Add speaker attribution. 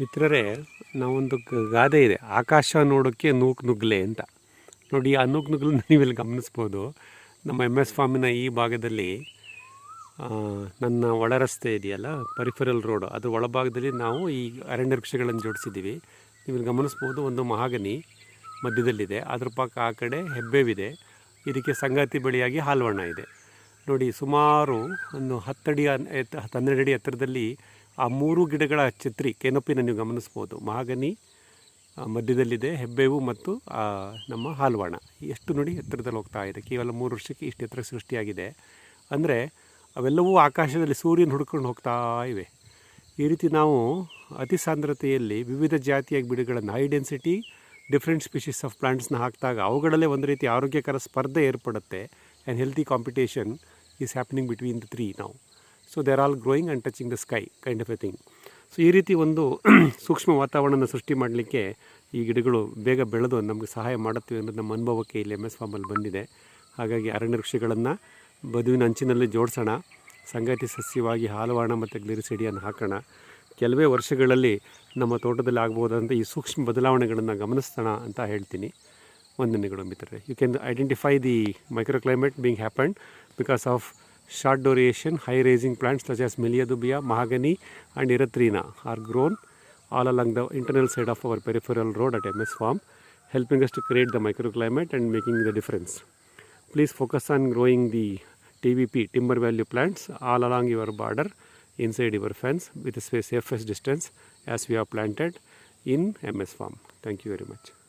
Speaker 1: ಮಿತ್ರರೇ, ನಾವೊಂದು ಗಾದೆ ಇದೆ. ಆಕಾಶ ನೋಡೋಕ್ಕೆ ನೂಕು ನುಗ್ಲೆ ಅಂತ. ನೋಡಿ, ಆ ನೂಕು ನುಗ್ಲನ್ನ ನೀವಿಲ್ಲಿ ಗಮನಿಸ್ಬೋದು. ನಮ್ಮ ಎಂ ಎಸ್ ಫಾರ್ಮಿನ ಈ ಭಾಗದಲ್ಲಿ ನನ್ನ ಒಳ ರಸ್ತೆ ಇದೆಯಲ್ಲ ಪರಿಫರಲ್ ರೋಡ್ ಅದು ಒಳಭಾಗದಲ್ಲಿ ನಾವು ಈ ಅರಣ್ಯ ವೃಕ್ಷಗಳನ್ನು ಜೋಡಿಸಿದ್ದೀವಿ. ನೀವು ಇಲ್ಲಿ ಗಮನಿಸ್ಬೋದು, ಒಂದು ಮಹಾಗನಿ ಮಧ್ಯದಲ್ಲಿದೆ. ಅದ್ರ ಪಕ್ಕ ಆ ಕಡೆ ಹೆಬ್ಬೇವಿದೆ. ಇದಕ್ಕೆ ಸಂಗಾತಿ ಬಳಿಯಾಗಿ ಹಾಲ್ವಣ್ಣ ಇದೆ. ನೋಡಿ, ಸುಮಾರು ಒಂದು ಹತ್ತಡಿ ಹನ್ನೆರಡು ಅಡಿ ಎತ್ತರದಲ್ಲಿ ಆ ಮೂರು ಗಿಡಗಳ ಛತ್ರಿ ಕೆನಪಿನ ನೀವು ಗಮನಿಸ್ಬೋದು. ಮಹಾಗನಿ ಮಧ್ಯದಲ್ಲಿದೆ, ಹೆಬ್ಬೇವು ಮತ್ತು ನಮ್ಮ ಹಾಲ್ವಾಣ. ಎಷ್ಟು ನೋಡಿ ಎತ್ತರದಲ್ಲಿ ಹೋಗ್ತಾ ಇದೆ. ಕೇವಲ ಮೂರು ವರ್ಷಕ್ಕೆ ಇಷ್ಟು ಎತ್ತರ ಸೃಷ್ಟಿಯಾಗಿದೆ. ಅಂದರೆ ಅವೆಲ್ಲವೂ ಆಕಾಶದಲ್ಲಿ ಸೂರ್ಯನ ಹುಡ್ಕೊಂಡು ಹೋಗ್ತಾ ಇವೆ. ಈ ರೀತಿ ನಾವು ಅತಿ ಸಾಂದ್ರತೆಯಲ್ಲಿ ವಿವಿಧ ಜಾತಿಯ ಗಿಡಗಳನ್ನು high density different species of ಪ್ಲಾಂಟ್ಸ್ನ ಹಾಕಿದಾಗ ಅವುಗಳಲ್ಲೇ ಒಂದು ರೀತಿ ಆರೋಗ್ಯಕರ ಸ್ಪರ್ಧೆ ಏರ್ಪಡುತ್ತೆ. And healthy competition is happening between the three ನಾವು so they are all growing and touching the sky kind of a thing so ಈ ರೀತಿ ಒಂದು ಸೂಕ್ಷ್ಮ ವಾತಾವರಣನ ಸೃಷ್ಟಿ ಮಾಡಲಿಕ್ಕೆ ಈ ಗಿಡಗಳು ಬೇಗ ಬೆಳೆದು ನಮಗೆ ಸಹಾಯ ಮಾಡುತ್ತವೆ ಅನ್ನೋದು ನಮ್ಮ ಅನುಭವಕ್ಕೆ ಇಲ್ಲಿ ಎಂ ಎಸ್ ಫಾರ್ಮಲ್ಲಿ ಬಂದಿದೆ. ಹಾಗಾಗಿ ಅರಣ್ಯ ವೃಕ್ಷಗಳನ್ನು ಬದುವಿನ ಅಂಚಿನಲ್ಲಿ ಜೋಡಿಸೋಣ, ಸಂಗಾತಿ ಸಸ್ಯವಾಗಿ ಹಾಲುವಾಣ ಮತ್ತು ಗ್ಲಿರಿಸಿಡಿಯನ್ನು ಹಾಕೋಣ. ಕೆಲವೇ ವರ್ಷಗಳಲ್ಲಿ ನಮ್ಮ ತೋಟದಲ್ಲಿ ಆಗ್ಬೋದಂತ ಈ ಸೂಕ್ಷ್ಮ ಬದಲಾವಣೆಗಳನ್ನು ಗಮನಿಸೋಣ ಅಂತ ಹೇಳ್ತೀನಿ. ವಂದನೆಗಳು ಮಿತ್ರರೇ. You can identify the micro climate being happen because of Short duration, high raising plants such as Miliadubia, Mahogany and Erythrina are grown all along the internal side of our peripheral road at MS Farm, helping us to create the microclimate and making the difference. Please focus on growing the TVP, timber value plants, all along your border, inside your fence with the safest distance as we have planted in MS Farm. Thank you very much.